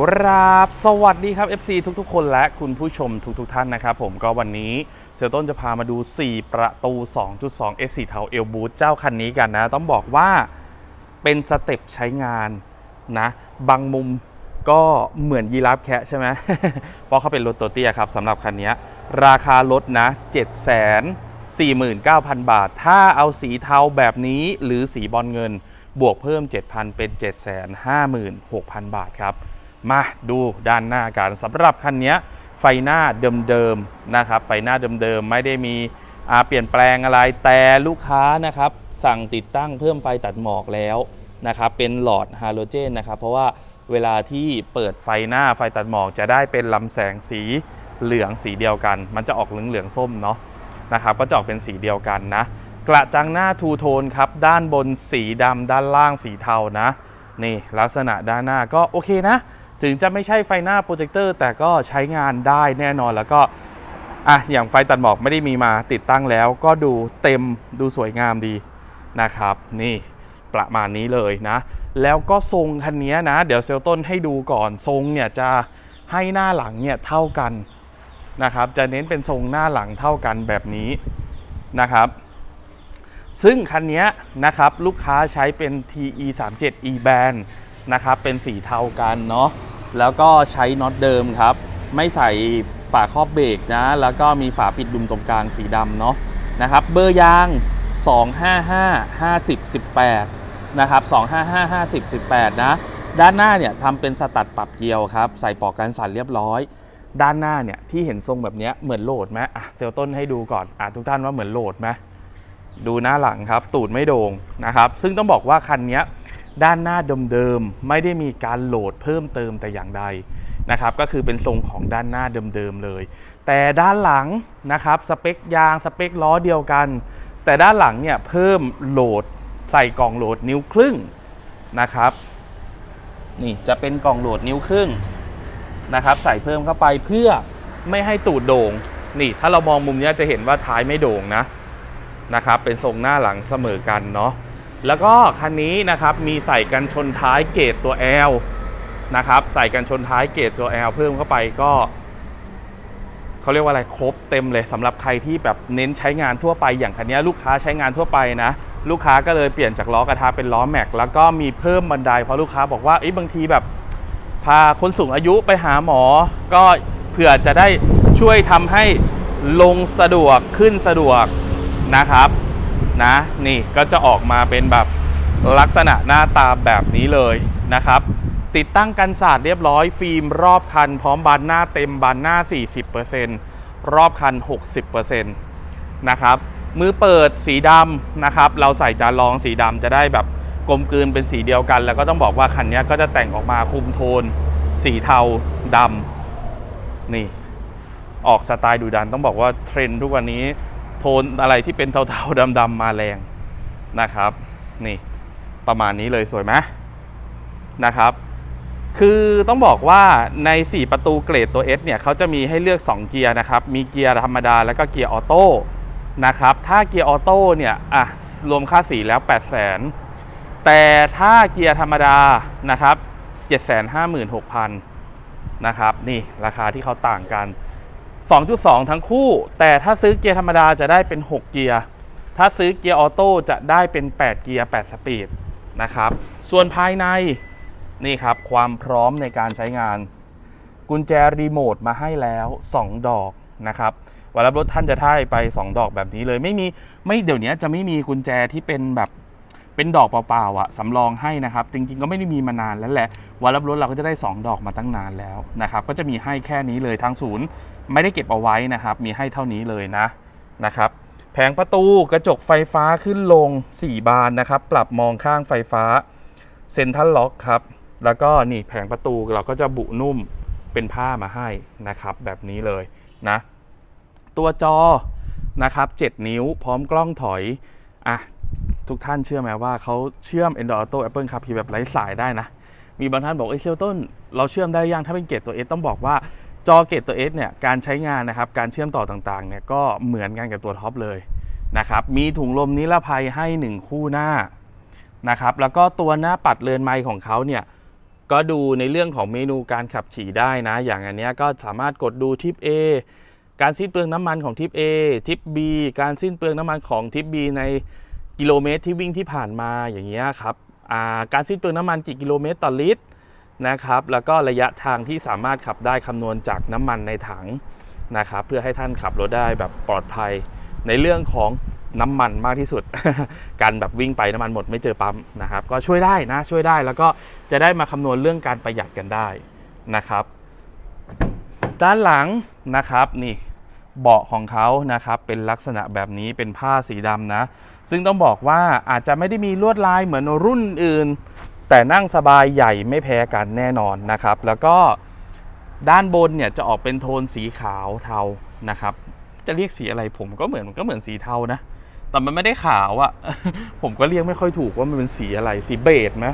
กราบสวัสดีครับ FC ทุกๆ คนและคุณผู้ชมทุกๆท่านนะครับผมก็วันนี้เซลต้นจะพามาดู 4 ประตู 2.2 S4 เทาเอลบูเจ้าคันนี้กันนะ ต้องบอกว่าเป็นสเต็ปใช้งานนะ บางมุมก็เหมือนยีราฟแคะใช่ไหม เพราะเขาเป็นรถตัวเตี้ยครับสำหรับคันนี้ ราคารถนะ 7 4 9 0 0 0 บาท ถ้าเอาสีเทาแบบนี้หรือสีบอลเงิน บวกเพิ่ม 7,000 เป็น 756,000 บาทครับ มาดูด้านหน้ากันสำหรับคันนี้ไฟหน้าเดิมๆนะครับไฟหน้าเดิมๆไม่ได้มีเปลี่ยนแปลงอะไรแต่ลูกค้านะครับสั่งติดตั้งเพิ่มไฟตัดหมอกแล้วนะครับเป็นหลอดฮาโลเจนนะครับเพราะว่าเวลาที่เปิดไฟหน้าไฟตัดหมอกจะได้เป็นลำแสงสีเหลืองสีเดียวกัน มันจะออกเหลืองเหลืองส้มเนาะนะครับก็จะออกเป็นสีเดียวกันนะ กระจังหน้าทูโทนครับด้านบนสีดำด้านล่างสีเทานะนี่ลักษณะด้านหน้าก็โอเคนะ ถึงจะไม่ใช่ไฟหน้าโปรเจคเตอร์แต่ก็ใช้งานได้แน่นอนแล้วก็อะอย่างไฟตัดหมอกไม่ได้มีมาติดตั้งแล้ว ก็ดูเต็มดูสวยงามดีนะครับ นี่ประมาณนี้เลยนะ แล้วก็ทรงคันนี้นะ เดี๋ยวเซลต้นให้ดูก่อนทรงเนี่ยจะให้หน้าหลังเนี่ยเท่ากันนะครับ จะเน้นเป็นทรงหน้าหลังเท่ากันแบบนี้นะครับ ซึ่งคันนี้นะครับลูกค้าใช้เป็น TE 3 7 E band นะครับเป็นสีเทากันเนาะ แล้วก็ใช้น็อตเดิมครับ ไม่ใส่ฝาครอบเบรกนะ แล้วก็มีฝาปิดดุมตรงกลางสีดำเนาะนะครับ เบอร์ยาง 255 50 18 นะครับ 255 50 18 นะ ด้านหน้าเนี่ยทำเป็นสตัดปรับเกียวครับ ใส่ปลอกกันสั่นเรียบร้อย ด้านหน้าเนี่ยที่เห็นทรงแบบนี้เหมือนโหลดไหมอะเซลต้นให้ดูก่อนอะทุกท่านว่าเหมือนโหลดไหมดูหน้าหลังครับ ตูดไม่โด่งนะครับ ซึ่งต้องบอกว่าคันนี้ ด้านหน้าเดิมๆไม่ได้มีการโหลดเพิ่มเติมแต่อย่างใดนะครับก็คือเป็นทรงของด้านหน้าเดิมๆเลย แต่ด้านหลังนะครับสเปคยางสเปคล้อเดียวกัน แต่ด้านหลังเนี่ยเพิ่มโหลดใส่กล่องโหลดนิ้วครึ่งนะครับนี่จะเป็นกล่องโหลดนิ้วครึ่งนะครับใส่เพิ่มเข้าไปเพื่อไม่ให้ตูดโด่งนี่ถ้าเรามองมุมนี้จะเห็นว่าท้ายไม่โด่งนะนะครับเป็นทรงหน้าหลังเสมอกันเนาะ แล้วก็คันนี้นะครับมีใส่กันชนท้ายเกรดตัว L นะครับใส่กันชนท้ายเกรดตัว L เพิ่มเข้าไปก็เขาเรียกว่าอะไรครบเต็มเลยสำหรับใครที่แบบเน้นใช้งานทั่วไปอย่างคันนี้ลูกค้าใช้งานทั่วไปนะ ลูกค้าก็เลยเปลี่ยนจากล้อกระทะเป็นล้อแม็กแล้วก็มีเพิ่มบันไดเพราะลูกค้าบอกว่าเอ้บางทีแบบพาคนสูงอายุไปหาหมอ ก็เผื่อจะได้ช่วยทำให้ลงสะดวกขึ้นสะดวกนะครับ นะ นี่ก็จะออกมาเป็นแบบลักษณะหน้าตาแบบนี้เลยนะครับ ติดตั้งกันศาสตร์เรียบร้อย ฟิล์มรอบคัน พร้อมบานหน้าเต็มบานหน้า 40%รอบคัน 60%นะครับมือเปิดสีดำนะครับ เราใส่จานรองสีดำจะได้แบบกลมกลืนเป็นสีเดียวกัน แล้วก็ต้องบอกว่าคันนี้ก็จะแต่งออกมาคุมโทน สีเทาดำนี่ ออกสไตล์ดูดันต้องบอกว่าเทรนด์ทุกวันนี้ โทนอะไรที่เป็นเทาๆดำๆมาแรงนะครับ นี่ประมาณนี้เลยสวยไหมนะครับ คือต้องบอกว่าใน 4 ประตูเกรดตัว S เนี่ยเขาจะมีให้เลือก 2 เกียร์นะครับ มีเกียร์ธรรมดาแล้วก็เกียร์ออโต้นะครับ ถ้าเกียร์ออโต้เนี่ยอะรวมค่าสีแล้ว 8 0 0 0 0 0 แต่ถ้าเกียร์ธรรมดานะครับ 756,000นะครับ นี่ราคาที่เขาต่างกัน 2.2 ทั้งคู่ แต่ถ้าซื้อเกียร์ธรรมดาจะได้เป็น 6 เกียร์ ถ้าซื้อเกียร์ออโต้จะได้เป็น 8 เกียร์ 8 สปีดนะครับ ส่วนภายในนี่ครับความพร้อมในการใช้งาน กุญแจรีโมทมาให้แล้ว 2 ดอกนะครับเวันรับรถท่านจะได้ไป 2 ดอกแบบนี้เลยไม่มีไม่เดี๋ยวนี้จะไม่มีกุญแจที่เป็นแบบ เป็นดอกเปล่าๆอะสำรองให้นะครับ จริงๆก็ไม่ได้มีมานานแล้วแหละวันรับรถเราก็จะได้ 2 ดอกมาตั้งนานแล้วนะครับก็จะมีให้แค่นี้เลยทางศูนย์ไม่ได้เก็บเอาไว้นะครับ มีให้เท่านี้เลยนะนะครับแผงประตูกระจกไฟฟ้าขึ้นลง 4 บานนะครับ ปรับมองข้างไฟฟ้าเซ็นทรัลล็อกครับแล้วก็นี่แผงประตูเราก็จะบุนุ่มเป็นผ้ามาให้นะครับ แบบนี้เลยนะ ตัวจอนะครับ 7 นิ้วพร้อมกล้องถอยอะ ทุกท่านเชื่อไหมว่าเขาเชื่อม Android Auto Apple CarPlay แบบไร้สายได้นะ มีบางท่านบอกเอ้ยเซลต้น เราเชื่อมได้ยังถ้าเป็นเกรดตัว S ต้องบอกว่าจอเกตตัว S เนี่ยการใช้งานนะครับการเชื่อมต่อต่างๆเนี่ยก็เหมือนกันกับตัวท็อปเลยนะครับมีถุงลมนิรภัยให้ 1 คู่หน้านะครับแล้วก็ตัวหน้าปัดเรือนไม้ของเขาเนี่ยก็ดูในเรื่องของเมนูการขับขี่ได้นะ อย่างอันนี้ก็สามารถกดดูทิป A การสิ้นเปลืองน้ำมันของทิป A ทิป B การสิ้นเปลืองน้ำมันของทิป B ใน กิโลเมตรที่วิ่งที่ผ่านมาอย่างเงี้ยครับการสิ้นเปลืองน้ำมันกี่กิโลเมตรต่อลิตรนะครับแล้วก็ระยะทางที่สามารถขับได้คำนวณจากน้ำมันในถังนะครับเพื่อให้ท่านขับรถได้แบบปลอดภัยในเรื่องของน้ำมันมากที่สุด การแบบวิ่งไปน้ำมันหมดไม่เจอปั๊มนะครับก็ช่วยได้นะช่วยได้แล้วก็จะได้มาคำนวณเรื่องการประหยัดกันได้นะครับ ด้านหลังนะครับนี่ เบาะของเขานะครับเป็นลักษณะแบบนี้เป็นผ้าสีดำนะ ซึ่งต้องบอกว่าอาจจะไม่ได้มีลวดลายเหมือนรุ่นอื่น แต่นั่งสบายใหญ่ไม่แพ้กันแน่นอนนะครับ แล้วก็ด้านบนเนี่ยจะออกเป็นโทนสีขาวเทานะครับ จะเรียกสีอะไรผมก็เหมือนก็เหมือนสีเทานะ แต่มันไม่ได้ขาวอะผมก็เรียกไม่ค่อยถูกว่ามันเป็นสีอะไรสีเบจไหม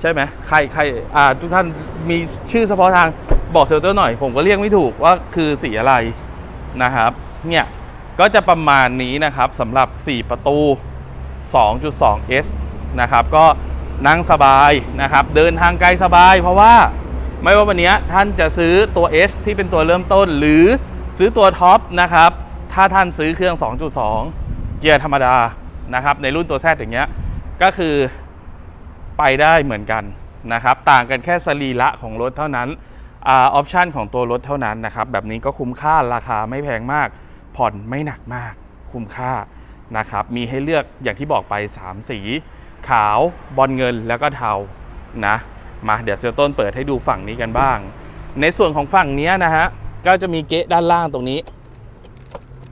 ใช่ไหมใครใครอ่าทุกท่านมีชื่อเฉพาะทางบอกเซลเตอร์หน่อย ผมก็เรียกไม่ถูกว่าคือสีอะไร นะครับเนี่ยก็จะประมาณนี้นะครับสำหรับ 4 ประตู 2.2S นะครับก็นั่งสบายนะครับ เดินทางไกลสบาย เพราะว่าไม่ว่าวันนี้ท่านจะซื้อตัว S ที่เป็นตัวเริ่มต้น หรือซื้อตัวท็อปนะครับ ถ้าท่านซื้อเครื่อง 2.2 เกียร์ธรรมดานะครับ ในรุ่นตัว Z อย่างเงี้ยก็คือไปได้เหมือนกันนะครับ ต่างกันแค่สรีระของรถเท่านั้น ออปชันของตัวรถเท่านั้นนะครับ แบบนี้ก็คุ้มค่าราคาไม่แพงมาก ผ่อนไม่หนักมาก คุ้มค่านะครับ มีให้เลือกอย่างที่บอกไป 3 สี ขาวบอลเงินแล้วก็เทานะมาเดี๋ยวเซลต้นเปิดให้ดูฝั่งนี้กันบ้าง ในส่วนของฝั่งนี้นะฮะก็จะมีเกะด้านล่างตรงนี้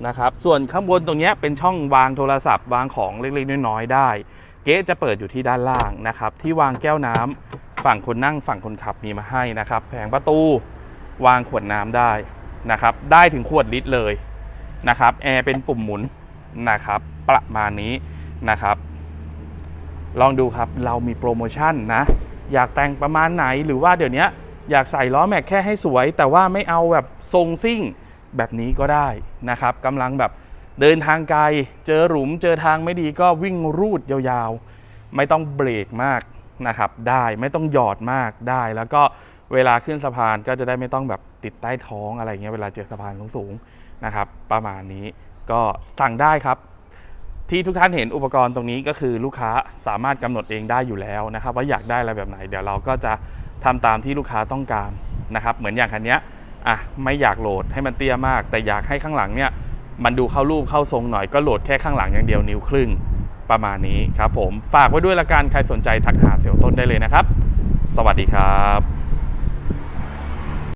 นะครับ ส่วนข้างบนตรงนี้เป็นช่องวางโทรศัพท์ วางของเล็กๆน้อยๆได้ เกะจะเปิดอยู่ที่ด้านล่างนะครับ ที่วางแก้วน้ำ ฝั่งคนนั่งฝั่งคนขับมีมาให้นะครับ แผงประตูวางขวดน้ำได้นะครับ ได้ถึงขวดลิตรเลยนะครับ แอร์เป็นปุ่มหมุนนะครับ ประมาณนี้นะครับ ลองดูครับเรามีโปรโมชั่นนะ อยากแต่งประมาณไหนหรือว่าเดี๋ยวนี้อยากใส่ล้อแม็กแค่ให้สวย แต่ว่าไม่เอาแบบทรงซิ่งแบบนี้ก็ได้นะครับกำลังแบบเดินทางไกล เจอหลุมเจอทางไม่ดีก็วิ่งรูดยาวๆ ไม่ต้องเบรกมาก นะครับได้ไม่ต้องหยอดมากได้ แล้วก็เวลาขึ้นสะพานก็จะได้ไม่ต้องแบบติดใต้ท้องอะไรเงี้ยเวลาเจอสะพานสูงๆนะครับ ประมาณนี้ก็สั่งได้ครับ ที่ทุกท่านเห็นอุปกรณ์ตรงนี้ก็คือลูกค้าสามารถกำหนดเองได้อยู่แล้วนะครับ ว่าอยากได้อะไรแบบไหน เดี๋ยวเราก็จะทำตามที่ลูกค้าต้องการนะครับ เหมือนอย่างคันนี้อะไม่อยากโหลดให้มันเตี้ยมาก แต่อยากให้ข้างหลังเนี่ยมันดูเข้ารูปเข้าทรงหน่อยก็โหลดแค่ข้างหลังอย่างเดียวนิ้วครึ่ง ประมาณนี้ครับผมฝากไว้ด้วยละกันใครสนใจทักหาเสี่ยวต้นได้เลยนะครับ สวัสดีครับ